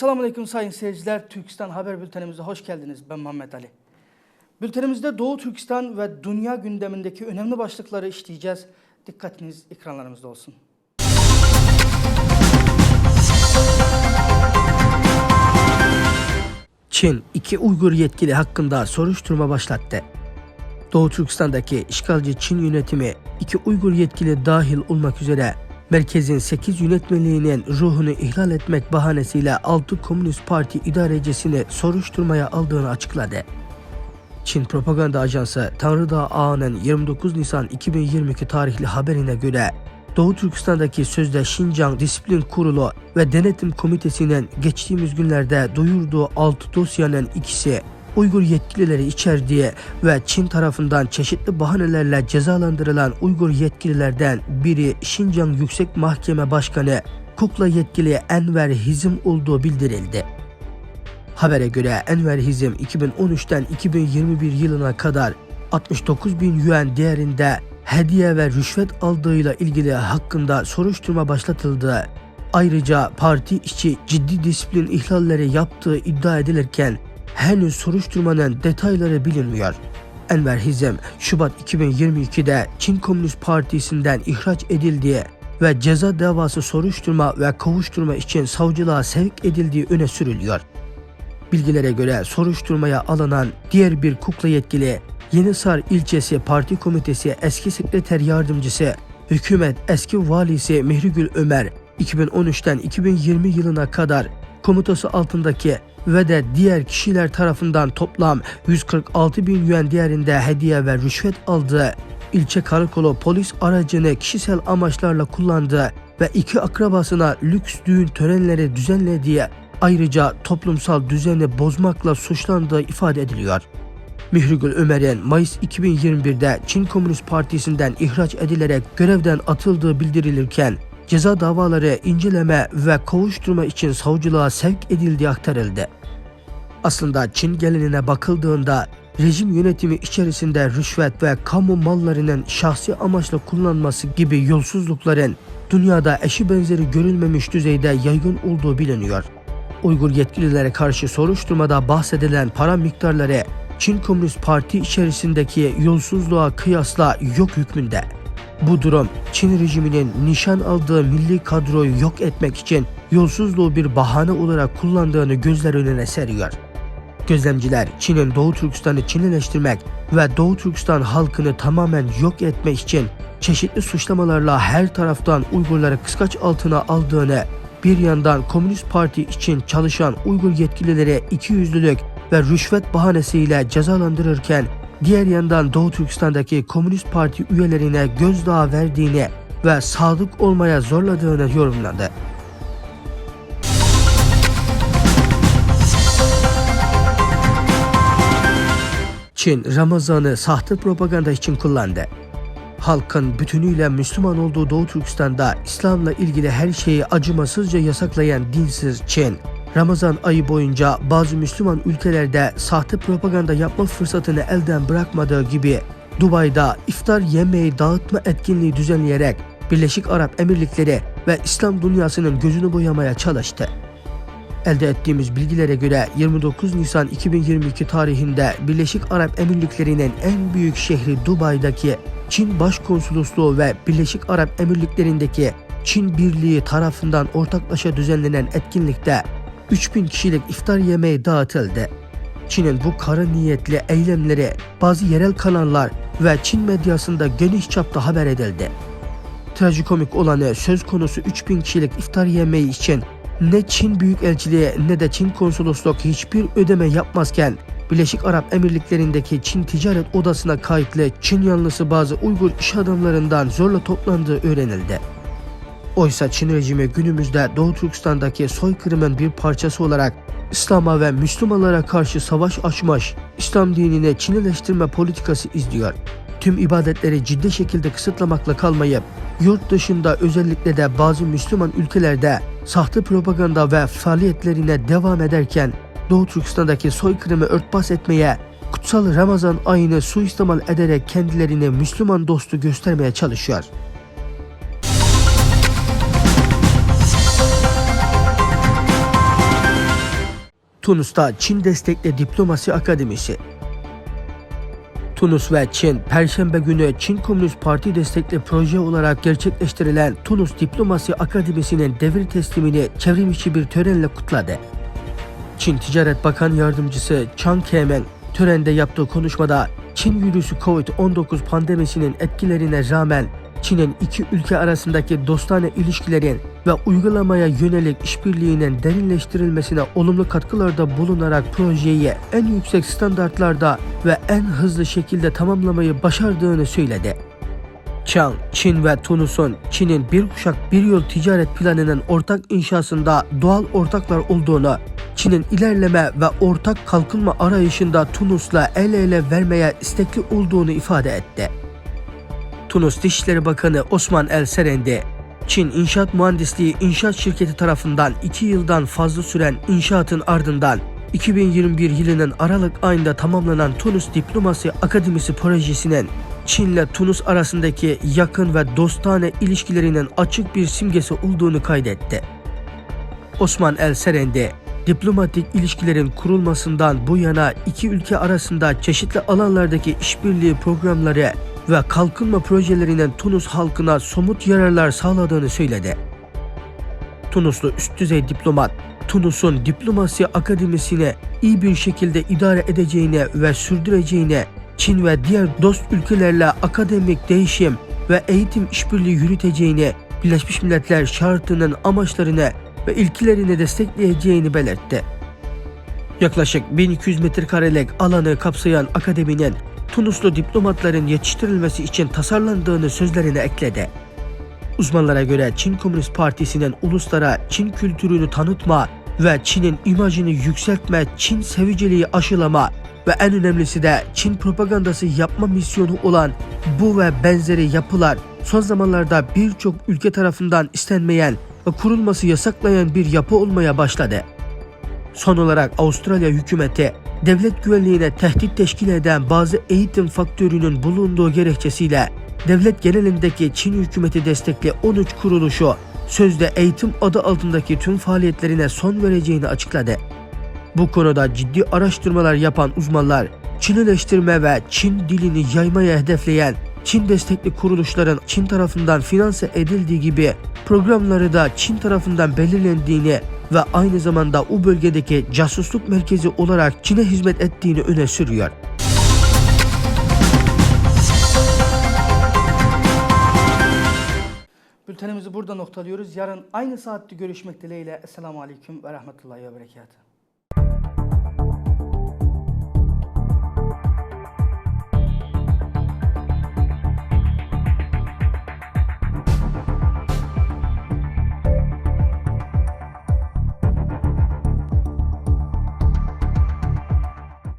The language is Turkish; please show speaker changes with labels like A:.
A: Esselamu Aleyküm sayın seyirciler. Türkistan Haber Bültenimize hoş geldiniz. Ben Muhammed Ali. Bültenimizde Doğu Türkistan ve dünya gündemindeki önemli başlıkları işleyeceğiz. Dikkatiniz ekranlarımızda olsun. Çin iki Uygur yetkili hakkında soruşturma başlattı. Doğu Türkistan'daki işgalci Çin yönetimi iki Uygur yetkili dahil olmak üzere merkezin 8 yönetmeliğinin ruhunu ihlal etmek bahanesiyle 6 Komünist Parti idarecisini soruşturmaya aldığını açıkladı. Çin Propaganda Ajansı Tanrıdağ Ağa'nın 29 Nisan 2022 tarihli haberine göre Doğu Türkistan'daki sözde Şincan Disiplin Kurulu ve Denetim Komitesi'nin geçtiğimiz günlerde duyurduğu 6 dosyanın ikisi Uygur yetkilileri içerdiği ve Çin tarafından çeşitli bahanelerle cezalandırılan Uygur yetkililerden biri Şincan Yüksek Mahkeme Başkanı Kukla yetkili Enver Hizim olduğu bildirildi. Habere göre Enver Hizim 2013'ten 2021 yılına kadar 69 bin yuan değerinde hediye ve rüşvet aldığıyla ilgili hakkında soruşturma başlatıldı. Ayrıca parti içi ciddi disiplin ihlalleri yaptığı iddia edilirken henüz soruşturmanın detayları bilinmiyor. Enver Hizem, Şubat 2022'de Çin Komünist Partisi'nden ihraç edildiği ve ceza davası soruşturma ve kovuşturma için savcılığa sevk edildiği öne sürülüyor. Bilgilere göre soruşturmaya alınan diğer bir kukla yetkili Yenisar ilçesi parti komitesi eski sekreter yardımcısı, hükümet eski valisi Mihrigül Ömer 2013'ten 2020 yılına kadar komutası altındaki ve de diğer kişiler tarafından toplam 146 bin yuan değerinde hediye ve rüşvet aldığı, ilçe karakolu polis aracını kişisel amaçlarla kullandığı ve iki akrabasına lüks düğün törenleri düzenlediği ayrıca toplumsal düzeni bozmakla suçlandığı ifade ediliyor. Mihrigül Ömer'in Mayıs 2021'de Çin Komünist Partisi'nden ihraç edilerek görevden atıldığı bildirilirken ceza davaları inceleme ve kovuşturma için savcılığa sevk edildiği aktarıldı. Aslında Çin gelinine bakıldığında rejim yönetimi içerisinde rüşvet ve kamu mallarının şahsi amaçla kullanması gibi yolsuzlukların dünyada eşi benzeri görülmemiş düzeyde yaygın olduğu biliniyor. Uygur yetkililere karşı soruşturmada bahsedilen para miktarları Çin Komünist Parti içerisindeki yolsuzluğa kıyasla yok hükmünde. Bu durum Çin rejiminin nişan aldığı milli kadroyu yok etmek için yolsuzluğu bir bahane olarak kullandığını gözler önüne seriyor. Gözlemciler Çin'in Doğu Türkistan'ı Çinleştirmek ve Doğu Türkistan halkını tamamen yok etmek için çeşitli suçlamalarla her taraftan Uygurları kıskaç altına aldığını, bir yandan Komünist Parti için çalışan Uygur yetkilileri ikiyüzlülük ve rüşvet bahanesiyle cezalandırırken diğer yandan Doğu Türkistan'daki Komünist Parti üyelerine gözdağı verdiğini ve sadık olmaya zorladığını yorumladı. Çin Ramazan'ı sahte propaganda için kullandı. Halkın bütünüyle Müslüman olduğu Doğu Türkistan'da İslam'la ilgili her şeyi acımasızca yasaklayan dinsiz Çin, Ramazan ayı boyunca bazı Müslüman ülkelerde sahte propaganda yapma fırsatını elden bırakmadığı gibi Dubai'da iftar yemeği dağıtma etkinliği düzenleyerek Birleşik Arap Emirlikleri ve İslam dünyasının gözünü boyamaya çalıştı. Elde ettiğimiz bilgilere göre 29 Nisan 2022 tarihinde Birleşik Arap Emirlikleri'nin en büyük şehri Dubai'daki Çin Başkonsolosluğu ve Birleşik Arap Emirlikleri'ndeki Çin Birliği tarafından ortaklaşa düzenlenen etkinlikte 3000 kişilik iftar yemeği dağıtıldı. Çin'in bu kara niyetli eylemleri bazı yerel kanallar ve Çin medyasında geniş çapta haber edildi. Trajikomik olanı söz konusu 3000 kişilik iftar yemeği için ne Çin Büyükelçiliği ne de Çin Konsolosluk hiçbir ödeme yapmazken Birleşik Arap Emirlikleri'ndeki Çin Ticaret Odası'na kayıtlı Çin yanlısı bazı Uygur iş adamlarından zorla toplandığı öğrenildi. Oysa Çin rejimi günümüzde Doğu Türkistan'daki soykırımın bir parçası olarak İslam'a ve Müslümanlara karşı savaş açmış, İslam dinini Çinileştirme politikası izliyor. Tüm ibadetleri ciddi şekilde kısıtlamakla kalmayıp, yurt dışında özellikle de bazı Müslüman ülkelerde sahte propaganda ve faaliyetlerine devam ederken Doğu Türkistan'daki soykırımı örtbas etmeye, kutsal Ramazan ayını suistimal ederek kendilerini Müslüman dostu göstermeye çalışıyor. Tunus'ta Çin destekli diplomasi akademisi. Tunus ve Çin, Perşembe günü Çin Komünist Parti destekli proje olarak gerçekleştirilen Tunus Diplomasi Akademisi'nin devir teslimini çevrimiçi bir törenle kutladı. Çin Ticaret Bakan Yardımcısı Chang Kemen törende yaptığı konuşmada Çin virüsü Covid-19 pandemisinin etkilerine rağmen Çin'in iki ülke arasındaki dostane ilişkilerin ve uygulamaya yönelik işbirliğinin derinleştirilmesine olumlu katkılarda bulunarak projeyi en yüksek standartlarda ve en hızlı şekilde tamamlamayı başardığını söyledi. Chang, Çin ve Tunus'un Çin'in bir kuşak bir yol ticaret planının ortak inşasında doğal ortaklar olduğunu, Çin'in ilerleme ve ortak kalkınma arayışında Tunus'la el ele vermeye istekli olduğunu ifade etti. Tunus Dışişleri Bakanı Osman El Serendi, Çin İnşaat Mühendisliği İnşaat Şirketi tarafından 2 yıldan fazla süren inşaatın ardından 2021 yılının Aralık ayında tamamlanan Tunus Diplomasi Akademisi projesinin Çin'le Tunus arasındaki yakın ve dostane ilişkilerinin açık bir simgesi olduğunu kaydetti. Osman El Serendi, diplomatik ilişkilerin kurulmasından bu yana iki ülke arasında çeşitli alanlardaki işbirliği programları ve kalkınma projelerinin Tunus halkına somut yararlar sağladığını söyledi. Tunuslu üst düzey diplomat, Tunus'un diplomasi akademisini iyi bir şekilde idare edeceğine ve sürdüreceğine, Çin ve diğer dost ülkelerle akademik değişim ve eğitim işbirliği yürüteceğini, Birleşmiş Milletler şartının amaçlarını ve ilkilerini destekleyeceğini belirtti. Yaklaşık 1200 metrekarelik alanı kapsayan akademinin Tunuslu diplomatların yetiştirilmesi için tasarlandığını sözlerine ekledi. Uzmanlara göre Çin Komünist Partisi'nin uluslara Çin kültürünü tanıtma ve Çin'in imajını yükseltme, Çin seviciliği aşılama ve en önemlisi de Çin propagandası yapma misyonu olan bu ve benzeri yapılar son zamanlarda birçok ülke tarafından istenmeyen ve kurulması yasaklayan bir yapı olmaya başladı. Son olarak Avustralya hükümeti devlet güvenliğine tehdit teşkil eden bazı eğitim faktörünün bulunduğu gerekçesiyle devlet genelindeki Çin hükümeti destekli 13 kuruluşu sözde eğitim adı altındaki tüm faaliyetlerine son vereceğini açıkladı. Bu konuda ciddi araştırmalar yapan uzmanlar Çinleştirme ve Çin dilini yaymaya hedefleyen Çin destekli kuruluşların Çin tarafından finanse edildiği gibi programları da Çin tarafından belirlendiğini ve aynı zamanda o bölgedeki casusluk merkezi olarak Çin'e hizmet ettiğini öne sürüyor.
B: Bültenimizi burada noktalıyoruz. Yarın aynı saatte görüşmek dileğiyle. Esselamu Aleyküm ve Rahmetullahi ve Berekatuhu.